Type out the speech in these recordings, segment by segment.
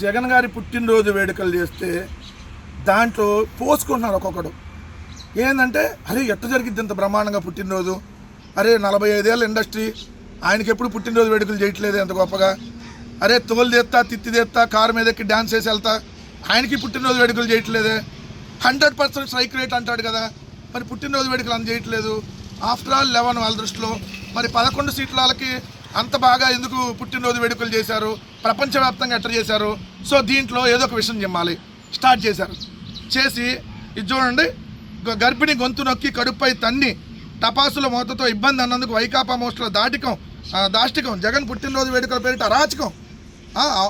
జగన్ గారి పుట్టినరోజు వేడుకలు చేస్తే దాంట్లో పోసుకుంటున్నారు ఒక్కొక్కడు. ఏంటంటే అరే ఎట్ట జరిగింది ఇంత బ్రహ్మాండంగా పుట్టినరోజు? అరే నలభై ఐదేళ్ళ ఇండస్ట్రీ ఆయనకి ఎప్పుడు పుట్టినరోజు వేడుకలు చేయట్లేదు ఎంత గొప్పగా? అరే తోలు తెస్తా తిత్తి తెస్తా కారు మీద ఎక్కి డ్యాన్స్ చేసి వెళ్తా ఆయనకి పుట్టినరోజు వేడుకలు చేయట్లేదే? హండ్రెడ్ పర్సెంట్ స్ట్రైక్ రేట్ అంటాడు కదా. మరి పుట్టినరోజు వేడుకలు అందజేయట్లేదు ఆఫ్టర్ ఆల్ లెవెన్ వాళ్ళ దృష్టిలో. మరి పదకొండు సీట్ల వాళ్ళకి అంత బాగా ఎందుకు పుట్టినరోజు వేడుకలు చేశారు? ప్రపంచవ్యాప్తంగా ఎట్ట చేశారు? సో దీంట్లో ఏదో ఒక విషయం చెప్పాలి. స్టార్ట్ చేశారు. చేసి ఇది చూడండి గ- గర్భిణి గొంతు నొక్కి కడుపుపై తన్ని టపాసుల మూతతో ఇబ్బంది అన్నందుకు వైకాపా మోస్టుల దాటికం దాష్టికం. జగన్ పుట్టినరోజు వేడుకల పేరిట అరాచకం.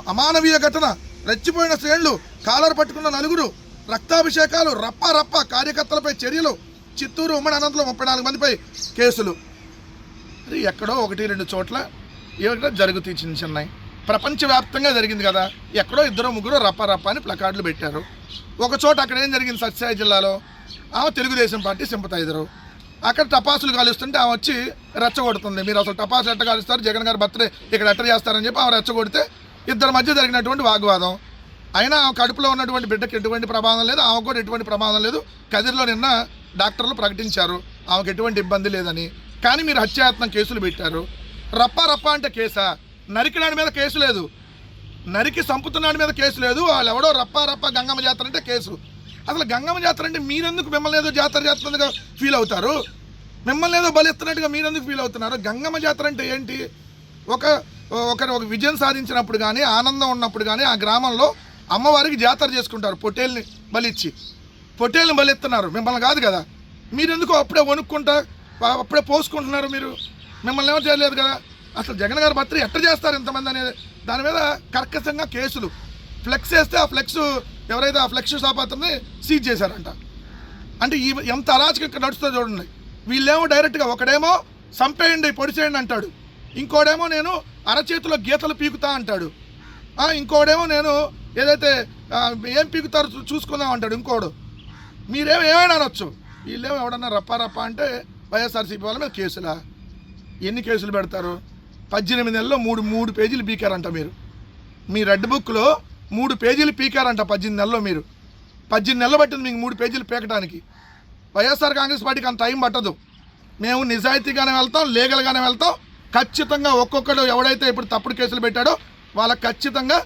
అమానవీయ ఘటన. రెచ్చిపోయిన శ్రేణులు కాలర్ పట్టుకున్న నలుగురు రక్తాభిషేకాలు రప్ప రప్ప కార్యకర్తలపై చర్యలు. చిత్తూరు ఉమ్మడి అనంతలో ముప్పై నాలుగు మందిపై కేసులు. ఎక్కడో ఒకటి రెండు చోట్ల ఏమిటో జరుగుతాయి చిన్న చిన్నవి ప్రపంచవ్యాప్తంగా జరిగింది కదా ఎక్కడో ఇద్దరు ముగ్గురు రప్ప రప్ప అని ప్లకార్డులు పెట్టారు. ఒక చోట అక్కడ ఏం జరిగింది సత్యసాయి జిల్లాలో? ఆమె తెలుగుదేశం పార్టీ సింపతైజరు. అక్కడ టపాసులు కాలుస్తుంటే ఆమె వచ్చి రెచ్చగొడుతుంది. మీరు అసలు టపాసులు ఎట్ట కాలుస్తారు? జగన్ గారి బర్త్డే ఇక్కడ ఎట్ట చేస్తారని చెప్పి ఆమె రెచ్చగొడితే ఇద్దరి మధ్య జరిగినటువంటి వాగ్వాదం. అయినా ఆమె కడుపులో ఉన్నటువంటి బిడ్డకి ఎటువంటి ప్రమాదం లేదు ఆమెకు కూడా ఎటువంటి ప్రమాదం లేదు. కదిరిలో నిన్న డాక్టర్లు ప్రకటించారు ఆమెకు ఎటువంటి ఇబ్బంది లేదని. కానీ మీరు హత్యాయత్నం కేసులు పెట్టారు. రప్ప రప్ప అంటే కేసా? నరికినాడి మీద కేసు లేదు. నరికి సంపుతున్నాడి మీద కేసు లేదు. వాళ్ళు ఎవడో రప్ప రప్ప గంగమ్మ జాతర అంటే కేసు. అసలు గంగమ్మ జాతర అంటే మీరెందుకు మిమ్మల్ని ఏదో జాతర చేస్తున్నట్టుగా ఫీల్ అవుతారు? మిమ్మల్ని ఏదో బలిస్తున్నట్టుగా మీరెందుకు ఫీల్ అవుతున్నారు? గంగమ్మ జాతర అంటే ఏంటి? ఒక ఒకరు ఒక విజయం సాధించినప్పుడు కానీ ఆనందం ఉన్నప్పుడు కానీ ఆ గ్రామంలో అమ్మవారికి జాతర చేసుకుంటారు పొట్టేల్ని బలిచ్చి. పొట్టేల్ని బలిస్తున్నారు మిమ్మల్ని కాదు కదా. మీరెందుకు అప్పుడే వణుక్కుంటా? అప్పుడే పోసుకుంటున్నారు మీరు. మిమ్మల్ని ఏమో చేయలేదు కదా? అసలు జగన్ గారి భర్త ఎట్ట చేస్తారు ఇంతమంది అనేది? దాని మీద కర్కశంగా కేసులు. ఫ్లెక్స్ వేస్తే ఆ ఫ్లెక్స్ ఎవరైతే ఆ ఫ్లెక్స్ షాప్ అతన్ని సీజ్ చేశారంట. అంటే ఈ ఎంత అరాచకం ఇక్కడ నడుస్తుందో చూడండి. వీళ్ళేమో డైరెక్ట్గా ఒకడేమో సంపేయండి పొడిచేయండి అంటాడు. ఇంకోడేమో నేను అరచేతిలో గీతలు పీకుతా అంటాడు. ఇంకోడేమో నేను ఏదైతే ఏం పీకుతారో చూసుకుందాం అంటాడు ఇంకోడు. మీరేమో ఏమైనా అనొచ్చు. వీళ్ళేమో ఎవడన్నా రప్పా రప్ప అంటే వైఎస్ఆర్సీపీ వాళ్ళ మీద కేసులా? ఎన్ని కేసులు పెడతారు? పద్దెనిమిది నెలల్లో మూడు మూడు పేజీలు పీకారంట మీరు. మీ రెడ్ బుక్లో మూడు పేజీలు పీకారంట పద్దెనిమిది నెలల్లో మీరు. పద్దెనిమిది నెలలు పట్టింది మీకు మూడు పేజీలు పీకడానికి వైఎస్ఆర్ కాంగ్రెస్ పార్టీకి అంత టైం పట్టదు. మేము నిజాయితీగానే వెళ్తాం లీగల్గానే వెళ్తాం. ఖచ్చితంగా ఒక్కొక్కడు ఎవడైతే ఇప్పుడు తప్పుడు కేసులు పెట్టాడో వాళ్ళకి ఖచ్చితంగా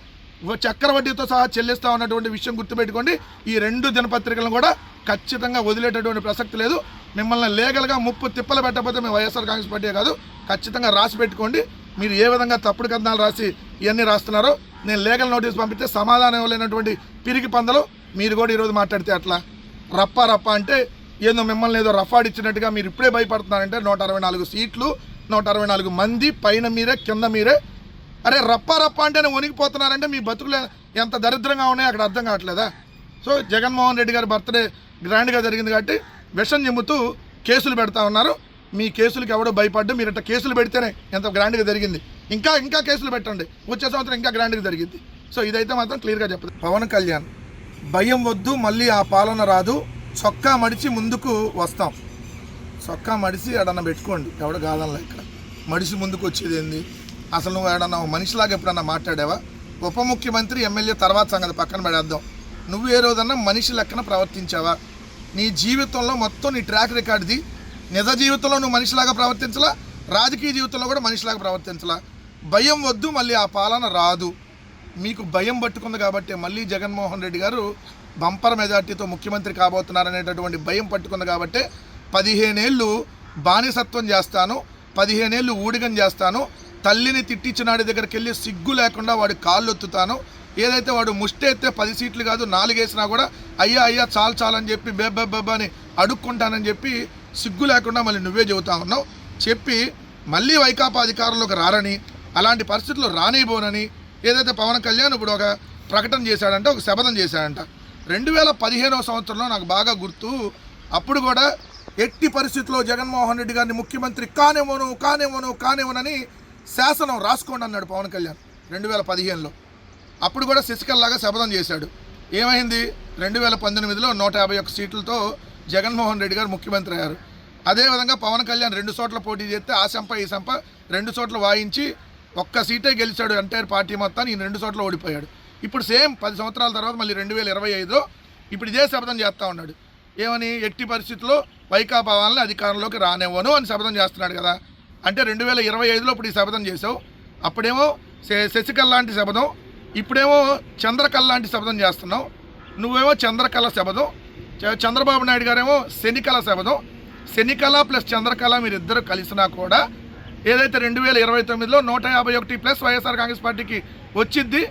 చక్రవడ్డీతో సహా చెల్లిస్తా ఉన్నటువంటి విషయం గుర్తుపెట్టుకోండి. ఈ రెండు దినపత్రికలను కూడా ఖచ్చితంగా వదిలేటటువంటి ప్రసక్తి లేదు. మిమ్మల్ని లీగల్గా ముప్పు తిప్పలు పెట్టకపోతే మేము వైఎస్ఆర్ కాంగ్రెస్ పార్టీ కాదు. ఖచ్చితంగా రాసి పెట్టుకోండి. మీరు ఏ విధంగా తప్పుడు కథనాలు రాసి ఇవన్నీ రాస్తున్నారో నేను లీగల్ నోటీస్ పంపిస్తే సమాధానం ఇవ్వలేనటువంటి పిరికి పందలు మీరు కూడా ఈరోజు మాట్లాడితే అట్లా? రప్ప రప్ప అంటే ఏదో మిమ్మల్ని ఏదో రఫాడిచ్చినట్టుగా మీరు ఇప్పుడే భయపడుతున్నారంటే నూట అరవై నాలుగు సీట్లు నూట అరవై నాలుగు మంది పైన మీరే కింద మీరే. అరే రప్ప రప్ప అంటేనే వణికిపోతున్నారంటే మీ బతుకులు ఎంత దరిద్రంగా ఉన్నాయో అక్కడ అర్థం కావట్లేదా? సో జగన్మోహన్ రెడ్డి గారి బర్త్డే గ్రాండ్గా జరిగింది కాబట్టి విషం చెమ్ముతూ కేసులు పెడతా ఉన్నారు. మీ కేసులకు ఎవడో భయపడ్డు మీరు ఇట్లా కేసులు పెడితేనే ఎంత గ్రాండ్గా జరిగింది. ఇంకా ఇంకా కేసులు పెట్టండి. వచ్చే సంవత్సరం ఇంకా గ్రాండ్గా జరిగింది. సో ఇదైతే మాత్రం క్లియర్గా చెప్పదు పవన్ కళ్యాణ్ భయం వద్దు మళ్ళీ ఆ పాలన రాదు. చొక్కా మడిచి ముందుకు వస్తాం. చొక్కా మడిచి ఎడన్నా పెట్టుకోండి. ఎవడ కాదనలే ఇక్కడ. మడిసి ముందుకు వచ్చేది ఏంది? అసలు నువ్వు ఏడన్నా మనిషిలాగా ఎప్పుడన్నా మాట్లాడావా? ఉప ముఖ్యమంత్రి ఎమ్మెల్యే తర్వాత సంగతి పక్కన పడేద్దాం. నువ్వు ఏ రోజన్నా మనిషి లెక్కన ప్రవర్తించావా? నీ జీవితంలో మొత్తం నీ ట్రాక్ రికార్డ్ది నిజ జీవితంలో నువ్వు మనిషిలాగా ప్రవర్తించలా రాజకీయ జీవితంలో కూడా మనిషిలాగా ప్రవర్తించలా. భయం వద్దు మళ్ళీ ఆ పాలన రాదు. మీకు భయం పట్టుకుంది కాబట్టి మళ్ళీ జగన్మోహన్ రెడ్డి గారు బంపర్ మెజార్టీతో ముఖ్యమంత్రి కాబోతున్నారనేటటువంటి భయం పట్టుకుంది కాబట్టి పదిహేనేళ్ళు బానిసత్వం చేస్తాను పదిహేనేళ్ళు ఊడిగం చేస్తాను తల్లిని తిట్టించినాడి దగ్గరికి వెళ్ళి సిగ్గు లేకుండా వాడి కాళ్ళు ఒత్తుతాను ఏదైతే వాడు ముష్టెత్తే పది సీట్లు కాదు నాలుగేసినా కూడా అయ్యా అయ్యా చాలు చాలని చెప్పి బెబ్బ బెబ్బ అని అడుక్కుంటానని చెప్పి సిగ్గు లేకుండా మళ్ళీ నువ్వే చెబుతా ఉన్నావు. చెప్పి మళ్ళీ వైకాపా అధికారంలోకి రారని అలాంటి పరిస్థితులు రానిపోనని ఏదైతే పవన్ కళ్యాణ్ ఇప్పుడు ఒక ప్రకటన చేశాడంటే ఒక శపథం చేశాడంట. రెండు వేల పదిహేనవ సంవత్సరంలో నాకు బాగా గుర్తు అప్పుడు కూడా ఎట్టి పరిస్థితుల్లో జగన్మోహన్ రెడ్డి గారిని ముఖ్యమంత్రి కానివ్వను కానివ్వను కానివ్వనని శాసనం రాసుకోండి అన్నాడు పవన్ కళ్యాణ్ రెండు వేల పదిహేనులో. అప్పుడు కూడా శశికళలాగా శపథం చేశాడు. ఏమైంది? రెండు వేల పంతొమ్మిదిలో నూట యాభై ఒక్క సీట్లతో జగన్మోహన్ రెడ్డి గారు ముఖ్యమంత్రి అయ్యారు. అదేవిధంగా పవన్ కళ్యాణ్ రెండు చోట్ల పోటీ చేస్తే ఆ సంప ఈ సంప రెండు చోట్ల వాయించి ఒక్క సీటే గెలిచాడు ఎంటైర్ పార్టీ మొత్తాన్ని ఈయన రెండు చోట్ల ఓడిపోయాడు. ఇప్పుడు సేమ్ పది సంవత్సరాల తర్వాత మళ్ళీ రెండు వేల ఇరవై ఐదు ఇప్పుడు ఇదే శపథం చేస్తూ ఉన్నాడు. ఏమని? ఎట్టి పరిస్థితుల్లో వైకాపా వాళ్ళని అధికారంలోకి రానివ్వను అని శపథం చేస్తున్నాడు కదా. అంటే రెండు వేల ఇరవై ఐదులో ఇప్పుడు ఈ శపథం చేసావు అప్పుడేమో శశికళ లాంటి శపథం ఇప్పుడేమో చంద్రకళ లాంటి శపథం చేస్తున్నావు. నువ్వేమో చంద్రకళ శపథం. చంద్రబాబు నాయుడు గారేమో శనికళ శపథం. శనికళ ప్లస్ చంద్రకళ మీరిద్దరు కలిసినా కూడా ఏదైతే రెండు వేల ఇరవై తొమ్మిదిలో నూట యాభై ఒకటి ప్లస్ వైఎస్ఆర్ కాంగ్రెస్ పార్టీకి వచ్చింది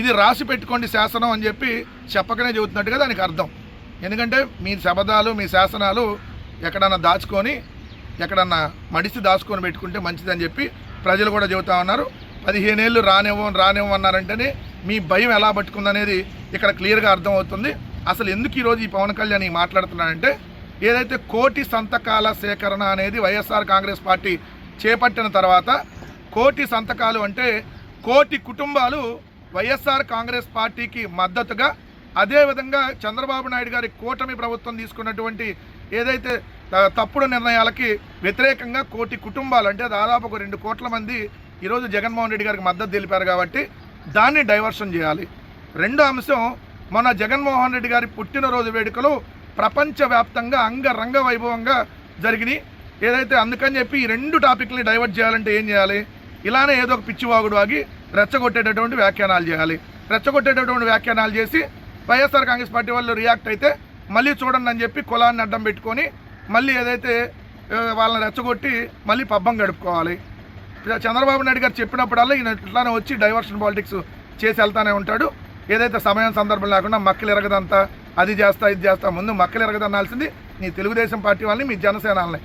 ఇది రాసి పెట్టుకోండి శాసనం అని చెప్పి చెప్పకనే చెబుతున్నట్టుగా దానికి అర్థం. ఎందుకంటే మీ శబదాలు మీ శాసనాలు ఎక్కడన్నా దాచుకొని ఎక్కడన్నా మడిసి దాచుకొని పెట్టుకుంటే మంచిదని చెప్పి ప్రజలు కూడా చెబుతా ఉన్నారు. పదిహేనేళ్ళు రానివ్వం రానివ్వం అన్నారంటేనే మీ భయం ఎలా పట్టుకుందనేది ఇక్కడ క్లియర్గా అర్థమవుతుంది. అసలు ఎందుకు ఈరోజు ఈ పవన్ కళ్యాణ్ ఈ మాట్లాడుతున్నాడంటే ఏదైతే కోటి సంతకాల సేకరణ అనేది వైఎస్ఆర్ కాంగ్రెస్ పార్టీ చేపట్టిన తర్వాత కోటి సంతకాలు అంటే కోటి కుటుంబాలు వైఎస్ఆర్ కాంగ్రెస్ పార్టీకి మద్దతుగా అదేవిధంగా చంద్రబాబు నాయుడు గారి కూటమి ప్రభుత్వం తీసుకున్నటువంటి ఏదైతే తప్పుడు నిర్ణయాలకి వ్యతిరేకంగా కోటి కుటుంబాలు అంటే దాదాపు ఒక రెండు కోట్ల మంది ఈరోజు జగన్మోహన్ రెడ్డి గారికి మద్దతు తెలిపారు కాబట్టి దాన్ని డైవర్షన్ చేయాలి. రెండో అంశం మన జగన్మోహన్ రెడ్డి గారి పుట్టినరోజు వేడుకలు ప్రపంచవ్యాప్తంగా అంగరంగ వైభవంగా జరిగినాయి. ఏదైతే అందుకని చెప్పి ఈ రెండు టాపిక్ని డైవర్ట్ చేయాలంటే ఏం చేయాలి? ఇలానే ఏదో ఒక పిచ్చివాగుడు ఆగి రెచ్చగొట్టేటటువంటి వ్యాఖ్యానాలు చేయాలి. రెచ్చగొట్టేటటువంటి వ్యాఖ్యానాలు చేసి వైఎస్ఆర్ కాంగ్రెస్ పార్టీ వాళ్ళు రియాక్ట్ అయితే మళ్ళీ చూడండి అని చెప్పి కులాన్ని అడ్డం పెట్టుకొని మళ్ళీ ఏదైతే వాళ్ళని రెచ్చగొట్టి మళ్ళీ పబ్బం గడుపుకోవాలి. చంద్రబాబు నాయుడు గారు చెప్పినప్పుడల్లా ఈయన ఇట్లానే వచ్చి డైవర్షన్ పాలిటిక్స్ చేసి వెళ్తానే ఉంటాడు. ఏదైతే సమయం సందర్భం లేకుండా మక్కలు ఎరగదంతా అది చేస్తా ఇది చేస్తా ముందు మక్కలు ఎరగదనాల్సింది నీ తెలుగుదేశం పార్టీ వాళ్ళని మీ జనసేన వాళ్ళని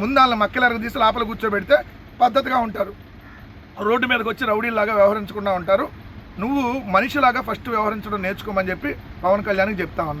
ముందు వాళ్ళని మక్కలు ఎరగదీసి లోపల కూర్చోబెడితే పద్ధతిగా ఉంటారు. రోడ్డు మీదకి వచ్చి రౌడీలాగా వ్యవహరించకుండా ఉంటారు. నువ్వు మనిషిలాగా ఫస్ట్ వ్యవహరించడం నేర్చుకోమని చెప్పి పవన్ కళ్యాణ్కి చెప్తా ఉన్నా.